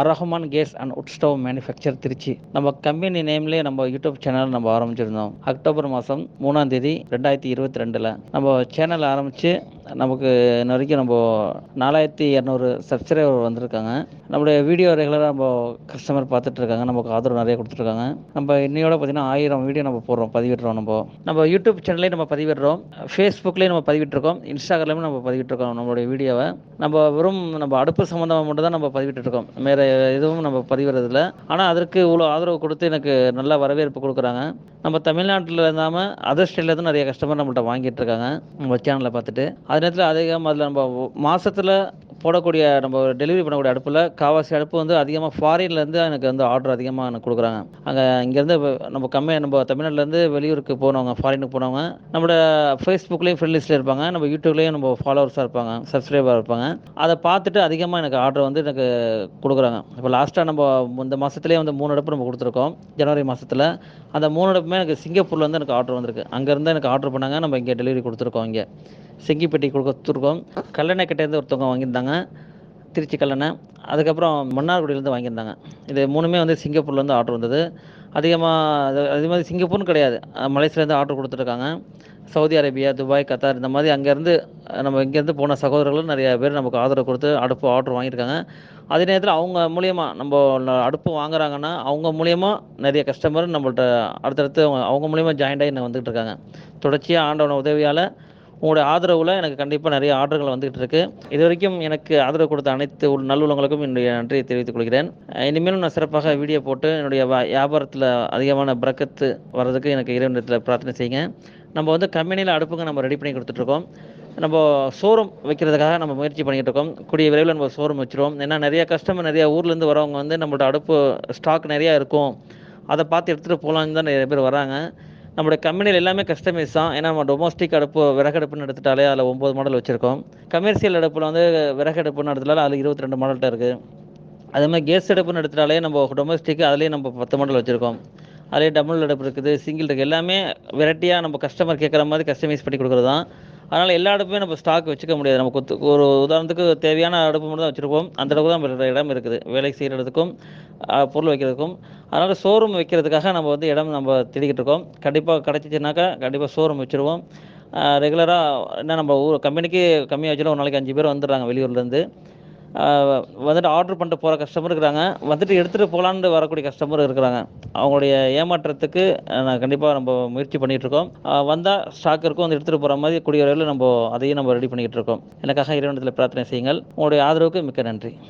அரஹமான் gas and wood stove manufacture Trichy நம்ம company நேம்லேயே நம்ம YouTube channel நம்ம ஆரம்பிச்சிருந்தோம். அக்டோபர் மாதம் மூணாம் தேதி ரெண்டாயிரத்தி இருபத்தி ரெண்டில். நம்ம சேனல் ஆரம்பித்து நமக்கு இன்ன வரைக்கும் நம்ம நாலாயிரத்தி இரநூறு சப்ஸ்கிரைபர் வந்திருக்காங்க. நம்மளுடைய வீடியோ ரெகுலராக நம்ம கஸ்டமர் பார்த்துட்டு இருக்காங்க நமக்கு ஆதரவு நிறைய கொடுத்துருக்காங்க நம்ம இன்னையோட பார்த்தீங்கன்னா ஆயிரம் வீடியோ நம்ம போடுறோம் பதிவிடுறோம் நம்ம. நம்ம யூடியூப் சேனல்லையும் நம்ம பதிவிடுறோம். ஃபேஸ்புக்லேயும் நம்ம பதிவிட்டுருக்கோம் இன்ஸ்டாகிராம்லையும் நம்ம பதிவிட்டுருக்கோம் நம்மளுடைய வீடியோவை நம்ம வெறும் நம்ம அடுப்பு சம்மந்தமாக மட்டும் தான் நம்ம பதிவிட்டுருக்கோம் வேறு எதுவும் நம்ம பதிவிடுறதில்ல. ஆனால் அதற்கு இவ்வளோ ஆதரவு கொடுத்து எனக்கு நல்ல வரவேற்பு கொடுக்குறாங்க. நம்ம தமிழ்நாட்டில் இருந்தாமல் அதர் ஸ்டேட்லேருந்து நிறைய கஸ்டமர் நம்மள்கிட்ட வாங்கிட்டு இருக்காங்க நம்ம சேனலை பார்த்துட்டு. அதே நேரத்தில் அதிகமாக அதில் நம்ம மாதத்தில் போடக்கூடிய நம்ம டெலிவரி பண்ணக்கூடிய அடுப்பில் காவாசி அடுப்பு வந்து அதிகமாக ஃபாரின்லேருந்து எனக்கு வந்து ஆர்டர் அதிகமாக எனக்கு கொடுக்குறாங்க. அங்கே இங்கேருந்து நம்ம கம்மியாக நம்ம தமிழ்நாட்டிலேருந்து வெளியூருக்கு போனவங்க ஃபாரினுக்கு போனவங்க நம்மளோட ஃபேஸ்புக்லேயும் ஃப்ரெண்ட் லிஸ்ட்டில் இருப்பாங்க நம்ம யூடியூப்லேயும் நம்ம ஃபாலோவர்ஸாக இருப்பாங்க சப்ஸ்கிரைபராக இருப்பாங்க. அதை பார்த்துட்டு அதிகமாக எனக்கு ஆர்டர் வந்து எனக்கு கொடுக்குறாங்க. இப்போ லாஸ்ட்டாக நம்ம இந்த மாதத்துலேயே வந்து மூணு அடுப்பு நம்ம கொடுத்துருக்கோம் ஜனவரி மாதத்தில் அந்த மூணு அடுப்புமே எனக்கு சிங்கப்பூர்லேருந்து எனக்கு ஆர்டர் வந்திருக்கு. அங்கேருந்து எனக்கு ஆர்டர் பண்ணாங்க நம்ம இங்கே டெலிவரி கொடுத்துருக்கோம் இங்கே. செங்கிப்பட்டி கொடுத்துருக்கோம். கல்லணைக்கிட்டேருந்து ஒருத்தவங்க வாங்கியிருந்தாங்க. திருச்சி கல்லணை. அதுக்கப்புறம் மன்னார்குடியிலேருந்து வாங்கியிருந்தாங்க. இது மூணுமே வந்து சிங்கப்பூர்லேருந்து ஆர்டர் வந்தது. அதிகமாக அதே மாதிரி சிங்கப்பூர்னு கிடையாது. மலேசியிலேருந்து ஆர்டர் கொடுத்துருக்காங்க. சவுதி அரேபியா துபாய் கத்தார் இந்த மாதிரி அங்கேருந்து நம்ம இங்கேருந்து போன சகோதரர்களும் நிறைய பேர் நமக்கு ஆதரவு கொடுத்து அடுப்பு ஆர்டர் வாங்கியிருக்காங்க. அதே நேரத்தில் அவங்க மூலியமாக நம்ம அடுப்பு வாங்குறாங்கன்னா அவங்க மூலியமாக நிறைய கஸ்டமர் நம்மள்ட்ட அடுத்தடுத்து அவங்க அவங்க மூலியமாக ஜாயிண்ட் ஆகி வந்துகிட்டு இருக்காங்க. தொடர்ச்சியாக ஆண்டவன உதவியால் உங்களுடைய ஆதரவில் எனக்கு கண்டிப்பாக நிறைய ஆர்டர்கள் வந்துகிட்டு இருக்கு. இது வரைக்கும் எனக்கு ஆதரவு கொடுத்த அனைத்து நல்லுள்ளங்களுக்கும் என்னுடைய நன்றியை தெரிவித்துக் கொள்கிறேன். இனிமேலும் நான் சிறப்பாக வீடியோ போட்டு என்னுடைய வியாபாரத்தில் அதிகமான பிரக்கத்து வர்றதுக்கு எனக்கு இறைவனத்தில் பிரார்த்தனை செய்யுங்க. நம்ம வந்து கம்பெனியில் அடுப்புங்க நம்ம ரெடி பண்ணி கொடுத்துட்ருக்கோம் நம்ம ஷோரூம் வைக்கிறதுக்காக நம்ம முயற்சி பண்ணிகிட்டு இருக்கோம். கூடிய விரைவில் நம்ம ஷோரூம் வச்சுருவோம். ஏன்னா நிறைய கஸ்டமர் நிறைய ஊர்லேருந்து வரவங்க வந்து நம்மளோட அடுப்பு ஸ்டாக் நிறையா இருக்கும். அதை பார்த்து எடுத்துகிட்டு போகலான்னு தான் நிறைய பேர் வராங்க. நம்மளோட கம்பெனியில் எல்லாமே கஸ்டமைஸ் தான். ஏன்னா நம்ம டொமஸ்டிக் அடுப்பு விறகடுப்புன்னு எடுத்துட்டாலே அதில் ஒம்பது மாடல் வச்சுருக்கோம். கமர்ஷியல் அடுப்பில் வந்து விறகடுப்புன்னு எடுத்துட்டாலே அதில் இருபத்தி ரெண்டு மாடல்கிட்ட இருக்குது அதே மாதிரி கேஸ் அடுப்புன்னு எடுத்துட்டாலே நம்ம டொமஸ்டிக் அதுலேயே நம்ம பத்து மாடல் வச்சுருக்கோம். அதிலே டபுள் அடுப்பு இருக்குது சிங்கிள் இருக்குது எல்லாமே வெரைட்டியாக நம்ம கஸ்டமர் கேட்குற மாதிரி கஸ்டமைஸ் பண்ணி கொடுக்குறது தான் அதனால் எல்லா அடுப்புமே நம்ம ஸ்டாக் வச்சுக்க முடியாது. நம்ம கொத்து ஒரு உதாரணத்துக்கு தேவையான அடுப்பு மட்டும் தான் வச்சுருப்போம். அந்த அளவுக்கு தான் நம்ம இடம் இருக்குது. வேலை செய்கிறதுக்கும் பொருள் வைக்கிறதுக்கும். அதனால் ஷோரூம் வைக்கிறதுக்காக நம்ம வந்து இடம் நம்ம தேடிக்கிட்டு இருக்கோம். கண்டிப்பாக கிடச்சிச்சினாக்கா கண்டிப்பாக ஷோரூம் வச்சுருவோம். ரெகுலராக என்ன நம்ம ஊர் கம்பெனிக்கு கம்மியாக வச்சுருவோம் ஒரு நாளைக்கு அஞ்சு பேர் வந்துடுறாங்க வெளியூர்லேருந்து வந்துட்டு ஆர்டர் பண்ணிட்டு போகிற கஸ்டமர் இருக்கிறாங்க வந்துட்டு எடுத்துகிட்டு போகலான்னு வரக்கூடிய கஸ்டமர் இருக்கிறாங்க. அவங்களுடைய ஏமாற்றத்துக்கு நான் கண்டிப்பாக நம்ம முயற்சி பண்ணிகிட்ருக்கோம் வந்தால் ஸ்டாக் இருக்கும் வந்து எடுத்துகிட்டு போகிற மாதிரி கூடிய வரையில் நம்ம அதையும் நம்ம ரெடி பண்ணிக்கிட்டு இருக்கோம். எனக்காக இறைவனத்தில் பிரார்த்தனை செய்யுங்கள். உங்களுடைய ஆதரவுக்கு மிக்க நன்றி.